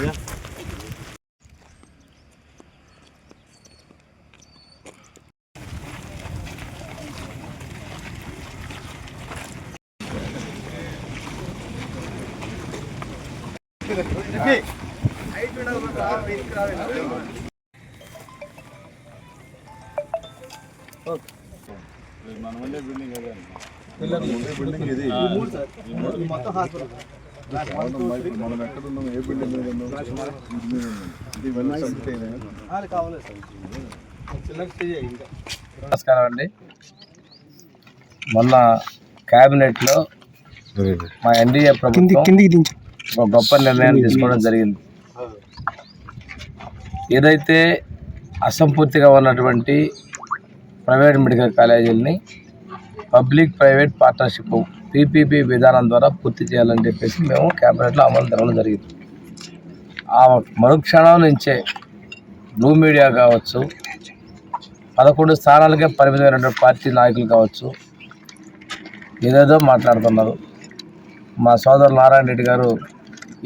ஐயா మన building building ఇది మొత్తం హాస్పిటల్ మనం ఏ బిల్డింగ్ మీద? నమస్కారం అండి మొన్న క్యాబినెట్లో మా ఎన్డీఏ ప్రభుత్వం ఒక గొప్ప నిర్ణయాన్ని తీసుకోవడం జరిగింది ఏదైతే అసంపూర్తిగా ఉన్నటువంటి ప్రైవేట్ మెడికల్ కాలేజీలని పబ్లిక్ ప్రైవేట్ పార్ట్నర్షిప్ పీపీపీ విధానం ద్వారా పూర్తి చేయాలని చెప్పేసి మేము క్యాబినెట్లో అమలు జరగడం జరిగింది. ఆ మరుక్షణం నుంచే బ్లూ మీడియా కావచ్చు పదకొండు స్థానాలకే పరిమితమైనటువంటి పార్టీ నాయకులు కావచ్చు ఏదేదో మాట్లాడుతున్నారు. మా సోదరు నారాయణ రెడ్డి గారు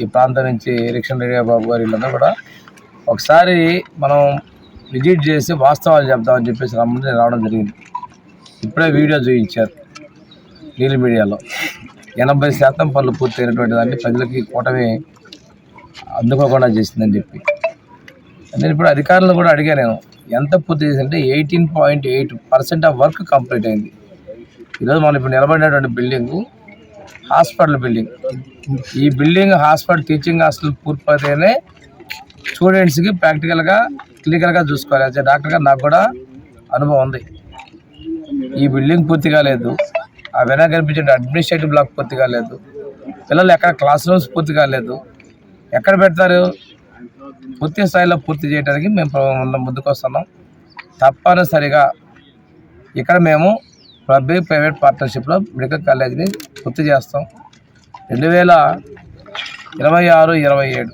ఈ ప్రాంతం నుంచి ఎలక్షన్ రెడ్డి బాబు గారు వీళ్ళందరూ కూడా ఒకసారి మనం విజిట్ చేసి వాస్తవాలు చెప్దామని చెప్పేసి రమ్మని రావడం జరిగింది. ఇప్పుడే వీడియో చూపించారు. నీలి మీడియాలో. ఎనభై శాతం పనులు పూర్తయినటువంటి దాన్ని ప్రజలకి కూటమి అందుకోకుండా చేసిందని చెప్పి. నేను ఇప్పుడు అధికారులను కూడా అడిగా నేను ఎంత పూర్తి చేసిందంటే eighteen point eight percent of work complete అయింది. ఈరోజు మనం ఇప్పుడు నిలబడినటువంటి బిల్డింగ్ హాస్పిటల్ బిల్డింగ్. ఈ బిల్డింగ్ హాస్పిటల్ టీచింగ్ హాస్టల్ పూర్తయితేనే స్టూడెంట్స్కి ప్రాక్టికల్గా క్లినికల్గా చూసుకోవాలి. డాక్టర్గా నాకు కూడా అనుభవం ఉంది. ఈ బిల్డింగ్ పూర్తి కాలేదు. ఆ వెనక కనిపించే అడ్మినిస్ట్రేటివ్ బ్లాక్ పూర్తి కాలేదు. పిల్లలు ఎక్కడ క్లాస్ రూమ్స్ పూర్తి కాలేదు. ఎక్కడ పెడతారు? పూర్తి స్థాయిలో పూర్తి చేయడానికి మేము ముందుకు వస్తున్నాం. తప్పనిసరిగా ఇక్కడ మేము పబ్లిక్ ప్రైవేట్ పార్ట్నర్షిప్లో మెడికల్ కాలేజీని పూర్తి చేస్తాం. రెండు వేల ఇరవై ఆరు ఇరవై ఏడు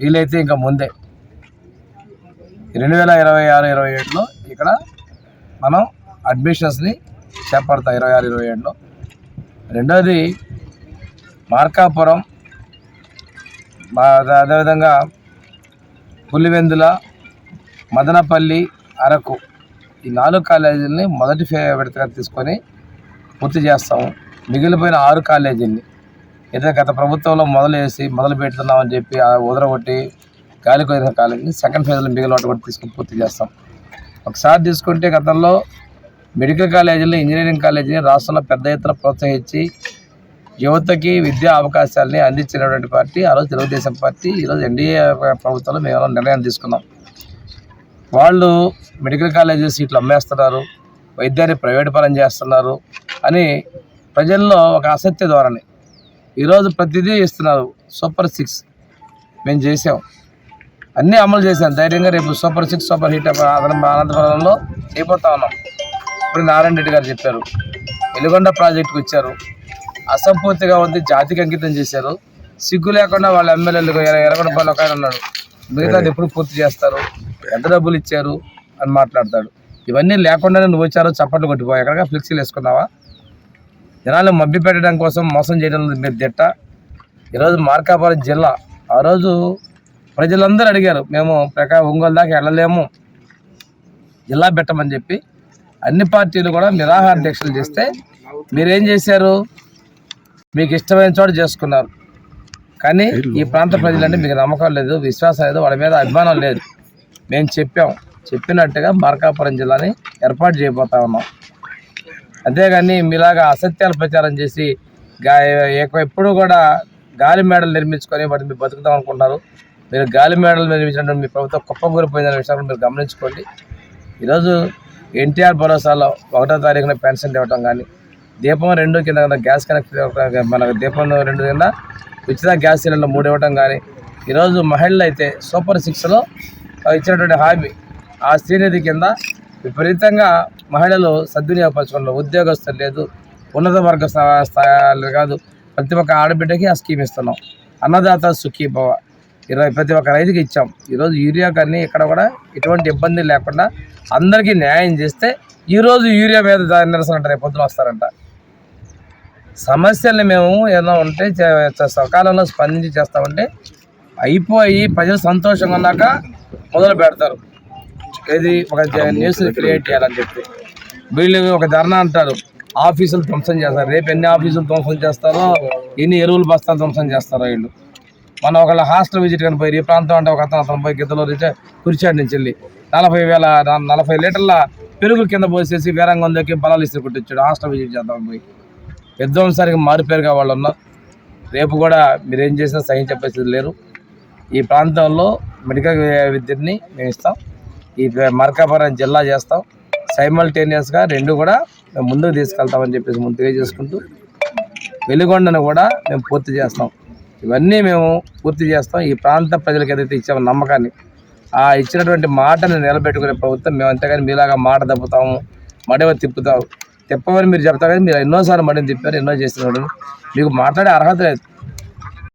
వీలైతే ఇంకా ముందే. రెండు వేల ఇరవై ఆరు ఇరవై ఏడులో ఇక్కడ మనం అడ్మిషన్స్ని చేపడతా ఇరవై ఆరు ఇరవై ఏడులో. రెండవది మార్కాపురం అదేవిధంగా పులివెందుల మదనపల్లి అరకు ఈ నాలుగు కాలేజీలని మొదటి ఫే విడతగా తీసుకొని పూర్తి చేస్తాము. మిగిలిపోయిన ఆరు కాలేజీల్ని. అయితే గత ప్రభుత్వంలో మొదలు వేసి మొదలు పెడుతున్నామని చెప్పి ఉదరగొట్టి గాలి కొదిన కాలేజీని సెకండ్ ఫేజ్లో మిగిలిన వాటి కూడా తీసుకొని పూర్తి చేస్తాం. ఒకసారి తీసుకుంటే గతంలో మెడికల్ కాలేజీలు ఇంజనీరింగ్ కాలేజీని రాష్ట్రంలో పెద్ద ఎత్తున ప్రోత్సహించి యువతకి విద్యా అవకాశాలని అందించినటువంటి పార్టీ ఆ రోజు తెలుగుదేశం పార్టీ ఈరోజు ఎన్డీఏ ప్రభుత్వంలో మేము నిర్ణయం తీసుకున్నాం. వాళ్ళు మెడికల్ కాలేజీ సీట్లు అమ్మేస్తున్నారు వైద్యాన్ని ప్రైవేట్ పరం చేస్తున్నారు అని ప్రజల్లో ఒక అసత్య ధోరణి. ఈరోజు ప్రతిదీ ఇస్తున్నారు సూపర్ సిక్స్ మేము చేసాం. అన్నీ అమలు చేశాం. ధైర్యంగా రేపు సూపర్ సిక్స్ సూపర్ హిట్ అనంతపురంలో చేయబోతా ఉన్నాం. ఇప్పుడు నారాయణ రెడ్డి గారు చెప్పారు. వెలుగొండ ప్రాజెక్టుకు వచ్చారు. అసంపూర్తిగా ఉంది జాతికి అంకితం చేశారు. సిగ్గు లేకుండా వాళ్ళ ఎమ్మెల్యేలు ఎరగొండపల్లి ఒక ఆయన ఉన్నాడు. మిగతాది ఎప్పుడు పూర్తి చేస్తారు? ఎంత డబ్బులు ఇచ్చారు? అని మాట్లాడతాడు. ఇవన్నీ లేకుండానే నువ్వు వచ్చారో చప్పట్లు కొట్టిపోయి ఎక్కడిగా ఫ్లెక్సీలు వేసుకున్నావా? జనాలు మభ్య పెట్టడం కోసం మోసం చేయడం మీరు దిట్ట. ఈరోజు మార్కాపురం జిల్లా. ఆ రోజు ప్రజలందరూ అడిగారు మేము ప్రకా ఒంగోలు దాకా వెళ్ళలేము. జిల్లా పెట్టమని చెప్పి అన్ని పార్టీలు కూడా నిరాహార దీక్షలు చేస్తే మీరేం చేశారు? మీకు ఇష్టమైన చోట చేసుకున్నారు. కానీ ఈ ప్రాంత ప్రజలంటే మీకు నమ్మకం లేదు విశ్వాసం లేదు వాళ్ళ మీద అభిమానం లేదు. మేము చెప్పాం. చెప్పినట్టుగా మార్కాపురం జిల్లాని ఏర్పాటు చేయబోతా ఉన్నాం. అంతేగాని మీలాగా అసత్యాలు ప్రచారం చేసి ఎప్పుడు కూడా గాలి మేడలు నిర్మించుకొని వాటిని మీరు బతుకుతాం అనుకుంటున్నారు. మీరు గాలి మేడలు నిర్మించినటువంటి మీ ప్రభుత్వం కుప్పకూలిపోయిందనే విషయాన్ని మీరు గమనించుకోండి. ఈరోజు ఎన్టీఆర్ భరోసాలో ఒకటో తారీఖున పెన్షన్ ఇవ్వటం కానీ దీపం రెండు కింద గ్యాస్ కనెక్ట్ మన దీపం రెండు కింద ఉచిత గ్యాస్ సిలిండర్ మూడు ఇవ్వటం కానీ ఈరోజు మహిళలు అయితే సూపర్ సిక్స్లో ఇచ్చినటువంటి హామీ. ఆ స్త్రీనిధి కింద విపరీతంగా మహిళలు సద్వినియోగపరచుకున్నారు. ఉద్యోగస్తులు లేదు ఉన్నత వర్గ స్థాయిలు కాదు. ప్రతి ఒక్క ఆడబిడ్డకి ఆ స్కీమ్ ఇస్తున్నాం. అన్నదాత సుఖీభవ. ఇరవై ప్రతి ఒక్క రైతుకి ఇచ్చాం. ఈరోజు యూరియా కానీ ఇక్కడ కూడా ఎటువంటి ఇబ్బంది లేకుండా అందరికీ న్యాయం చేస్తే ఈరోజు యూరియా మీద నిరసన అంట రేపు పొద్దున వస్తారంట. సమస్యల్ని మేము ఏదైనా ఉంటే సకాలంలో స్పందించి చేస్తామంటే అయిపోయి ప్రజలు సంతోషంగా ఉన్నాక మొదలు పెడతారు. ఇది ఒక న్యూస్ని క్రియేట్ చేయాలని చెప్పి. వీళ్ళు ఒక ధర్నా అంటారు ఆఫీసులు ధ్వంసం చేస్తారు. రేపు ఎన్ని ఆఫీసులు ధ్వంసం చేస్తారో ఎన్ని ఎరువులు బస్తాలు ధ్వంసం చేస్తారో వీళ్ళు. మన ఒకళ్ళ హాస్టల్ విజిట్ కానీ పోయి ఈ ప్రాంతం అంటే ఒక అతను అతను పోయి గిద్దలో కురిచాడు నుంచి వెళ్ళి నలభై వేల నలభై లీటర్ల పెరుగు కింద పోసేసి వీరంగం దగ్గర బలాలు ఇస్తే కొట్టించాడు. హాస్టల్ విజిట్ చేద్దాం పోయి. విధ్వంసానికి మారిపోయారుగా వాళ్ళు ఉన్నారు. రేపు కూడా మీరేం చేసినా సహించే పరిస్థితి లేరు. ఈ ప్రాంతంలో మెడికల్ విద్యని మేము ఇస్తాం. ఈ మార్కాపురం జిల్లా చేస్తాం. సైమల్టేనియస్గా రెండు కూడా మేము ముందుకు తీసుకెళ్తామని చెప్పేసి ముందు తెలియజేసుకుంటూ వెలుగొండను కూడా మేము పూర్తి చేస్తాం. ఇవన్నీ మేము పూర్తి చేస్తాం. ఈ ప్రాంత ప్రజలకు ఏదైతే ఇచ్చామో నమ్మకాన్ని ఆ ఇచ్చినటువంటి మాటను నిలబెట్టుకునే ప్రభుత్వం మేము అంతేగాని మీలాగా మాట తప్పుతాము మడవ తిప్పుతాము. తిప్పమని మీరు చెప్తారు కానీ మీరు ఎన్నోసార్లు మడిని తిప్పారు ఎన్నో చేస్తున్నారు మీకు మాట్లాడే అర్హత లేదు.